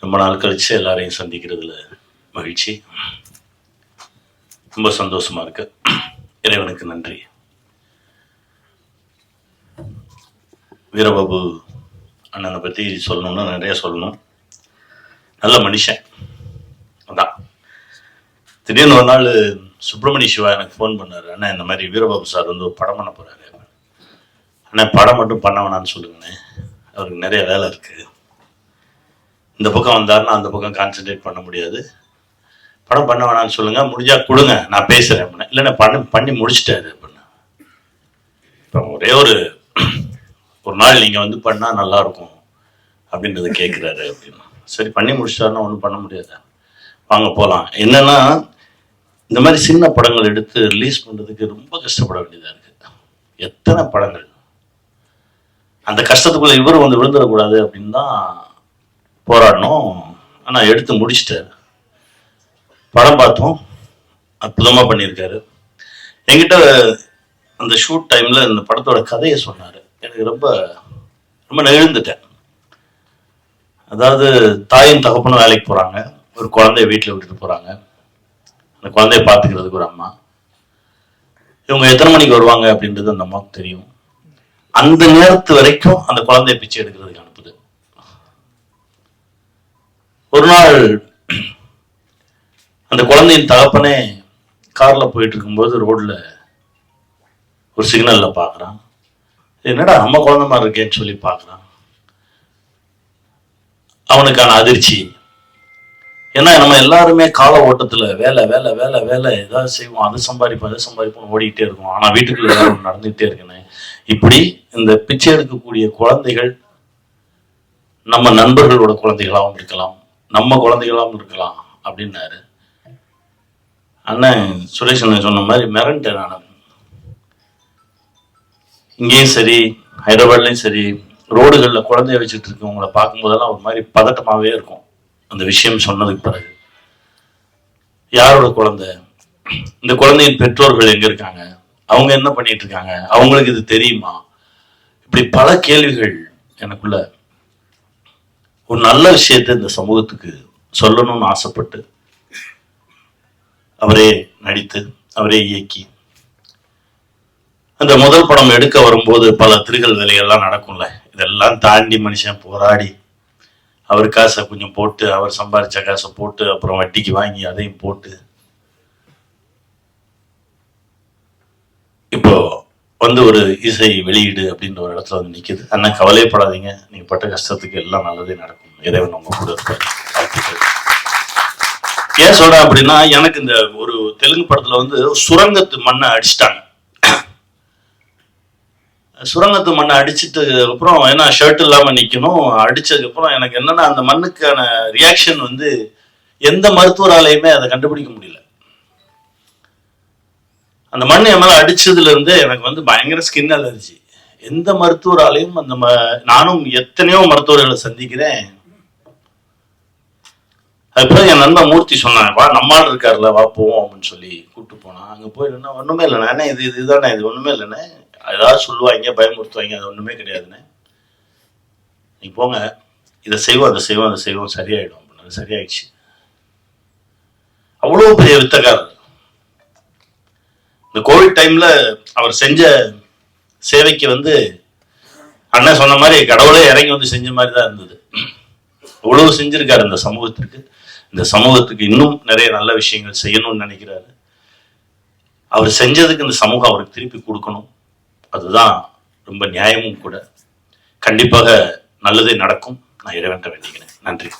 ரொம்ப நாள் கழிச்சு எல்லாரையும் சந்திக்கிறதுல மகிழ்ச்சி. ரொம்ப சந்தோஷமா இருக்கு. இறைவனுக்கு நன்றி. வீரபாபு அண்ணனை பற்றி சொல்லணும்னா நிறைய சொல்லணும். நல்ல மனுஷன். அதான். திடீர்னு ஒரு நாள் சுப்பிரமணிய சிவா எனக்கு ஃபோன் பண்ணாரு. அண்ணா இந்த மாதிரி வீரபாபு சார் வந்து ஒரு படம் பண்ண போறாரு. அண்ணா படம் மட்டும் பண்ண வேணாம்னு சொல்லுங்கண்ணே அவருக்கு நிறைய வேலை இருக்குது இந்த பக்கம் வந்தாருன்னா அந்த பக்கம் கான்சென்ட்ரேட் பண்ண முடியாது. படம் பண்ண வேணாம்னு சொல்லுங்கள் முடிஞ்சா கொடுங்க. நான் பேசுகிறேன் அப்படின்னா. இல்லைண்ணே பண்ணி பண்ணி முடிச்சிட்டாரு அப்படின்னா. இப்போ ஒரே ஒரு ஒரு நாள் நீங்கள் வந்து பண்ணால் நல்லாயிருக்கும் அப்படின்றத கேட்குறாரு அப்படின்னா. சரி பண்ணி முடிச்சிட்டாருன்னா ஒன்றும் பண்ண முடியாது? வாங்க போகலாம் என்னென்னா இந்த மாதிரி சின்ன படங்கள் எடுத்து ரிலீஸ் பண்ணுறதுக்கு ரொம்ப கஷ்டப்பட வேண்டியதாக இருக்குது எத்தனை படங்கள்? அந்த கஷ்டத்துக்குள்ள இவரும் வந்து விழுந்துடக்கூடாது அப்படின்னு தான் போராடணும். ஆனால் எடுத்து முடிச்சிட்டாரு. படம் பார்த்தோம். அற்புதமாக பண்ணியிருக்காரு. என்கிட்ட அந்த ஷூட் டைமில் இந்த படத்தோட கதையை சொன்னார். எனக்கு ரொம்ப ரொம்ப நெகிழ்ந்துட்டேன். அதாவது தாயும் தகப்பனும் வேலைக்கு போகிறாங்க ஒரு குழந்தைய வீட்டில் விட்டுட்டு போகிறாங்க அந்த குழந்தைய பார்த்துக்கிறதுக்கு ஒரு அம்மா. இவங்க எத்தனை மணிக்கு வருவாங்க அப்படின்றது அந்த அம்மாவுக்கு தெரியும். அந்த நேரத்து வரைக்கும் அந்த குழந்தைய பிச்சை எடுக்கிறதுக்கான ஒரு நாள் அந்த குழந்தையின் தகப்பனே கார்ல போயிட்டு இருக்கும்போது ரோட்ல ஒரு சிக்னல்ல பாக்குறான். என்னடா நம்ம குழந்த மாதிரி இருக்கேன்னு சொல்லி பார்க்குறான் அவனுக்கான அதிர்ச்சி. ஏன்னா நம்ம எல்லாருமே கால ஓட்டத்துல வேலை வேலை வேலை வேலை ஏதாவது செய்வோம். அதை சம்பாதிப்போம் அதை சம்பாதிப்போம் ஓடிக்கிட்டே இருக்கும். ஆனா வீட்டுக்குள்ள ஏதாவது நடந்துகிட்டே இருக்குன்னு இப்படி இந்த பிச்சை எடுக்கக்கூடிய குழந்தைகள் நம்ம நண்பர்களோட குழந்தைகளாகவும் இருக்கலாம். நம்ம குழந்தைகளாகவும் இருக்கலாம் அப்படின்னாரு. அண்ணன் சுரேஷ் அண்ணன் சொன்ன மாதிரி மிரண்டேன் நான். இங்கேயும் சரி ஹைதராபாத்லயும் சரி ரோடுகளில் குழந்தைய வச்சுட்டு இருக்கவங்கள பார்க்கும்போதெல்லாம் ஒரு மாதிரி பதட்டமாகவே இருக்கும். அந்த விஷயம் சொன்னதுக்கு பிறகு. யாரோட குழந்தை? இந்த குழந்தையின் பெற்றோர்கள் எங்கே இருக்காங்க? அவங்க என்ன பண்ணிட்டு இருக்காங்க? அவங்களுக்கு இது தெரியுமா? இப்படி பல கேள்விகள் எனக்குள்ள ஒரு நல்ல விஷயத்தை இந்த சமூகத்துக்கு சொல்லணும்னு ஆசைப்பட்டு அவரே நடித்து அவரே இயக்கி அந்த முதல் படம் எடுக்க வரும்போது பல திருகல் வேலைகள்லாம் நடக்கும்ல. இதெல்லாம் தாண்டி மனுஷன் போராடி அவர் காசை கொஞ்சம் போட்டு அவர் சம்பாரிச்ச காசை போட்டு அப்புறம் வட்டிக்கு வாங்கி அதையும் போட்டு இப்போ வந்து ஒரு இசை வெளியீடு அப்படின்ற ஒரு இடத்துல வந்து நிற்கிது அண்ணன் கவலையப்படாதீங்க நீங்கள் பட்ட கஷ்டத்துக்கு எல்லாம் நல்லதே நடக்கும். இறைவன் உங்க கூட இருப்பார். ஏன் சொல்றேன் அப்படின்னா எனக்கு இந்த ஒரு தெலுங்கு படத்துல வந்து சுரங்கத்து மண்ணை அடிச்சிட்டாங்க. சுரங்கத்து மண்ணை அடிச்சிட்டு அப்புறம் ஏன்னா ஷர்ட் இல்லாம நிக்கணும். அடிச்சதுக்கு அப்புறம் எனக்கு என்னன்னா அந்த மண்ணுக்கான ரியாக்ஷன் வந்து எந்த மருத்துவராலையுமே அதை கண்டுபிடிக்க முடியல. அந்த மண் என் மேல அடிச்சதுல இருந்து எனக்கு வந்து பயங்கர ஸ்கின் அலர்ஜி எந்த மருத்துவராலையும் அந்த ம நானும் எத்தனையோ மருத்துவர்களை சந்திக்கிறேன். அதுக்கப்புறம் என் நண்பன் மூர்த்தி சொன்னான் வா நம்மால் இருக்காருல்ல வா போவோம் அப்படின்னு சொல்லி கூப்பிட்டு போனான். அங்கே போய் என்ன ஒன்றுமே இல்லைண்ணே என்ன இது இதுதானே இது ஒன்றுமே இல்லைண்ணே. ஏதாவது சொல்லுவாங்க பயமுறுத்துவாங்க அது ஒன்றுமே கிடையாதுண்ணே. நீ போங்க இதை செய்வோம் அதை செய்வோம் அதை செய்வோம் சரியாயிடும். அப்படின்னு சரியாயிடுச்சு. அவ்வளோ பெரிய வித்தக்காரர். இந்த கோவிட் டைம்ல அவர் செஞ்ச சேவைக்கு வந்து அண்ணன் சொன்ன மாதிரி கடவுளே இறங்கி வந்து செஞ்ச மாதிரி தான் இருந்தது. இவ்வளவு செஞ்சிருக்காரு இந்த சமூகத்திற்கு. இந்த சமூகத்துக்கு இன்னும் நிறைய நல்ல விஷயங்கள் செய்யணும்னு நினைக்கிறாரு. அவர் செஞ்சதுக்கு இந்த சமூகம் அவருக்கு திருப்பி கொடுக்கணும். அதுதான் ரொம்ப நியாயமும் கூட. கண்டிப்பாக நல்லதே நடக்கும். நான் இறைவன்ட்ட வேண்டிக்கிறேன். நன்றி.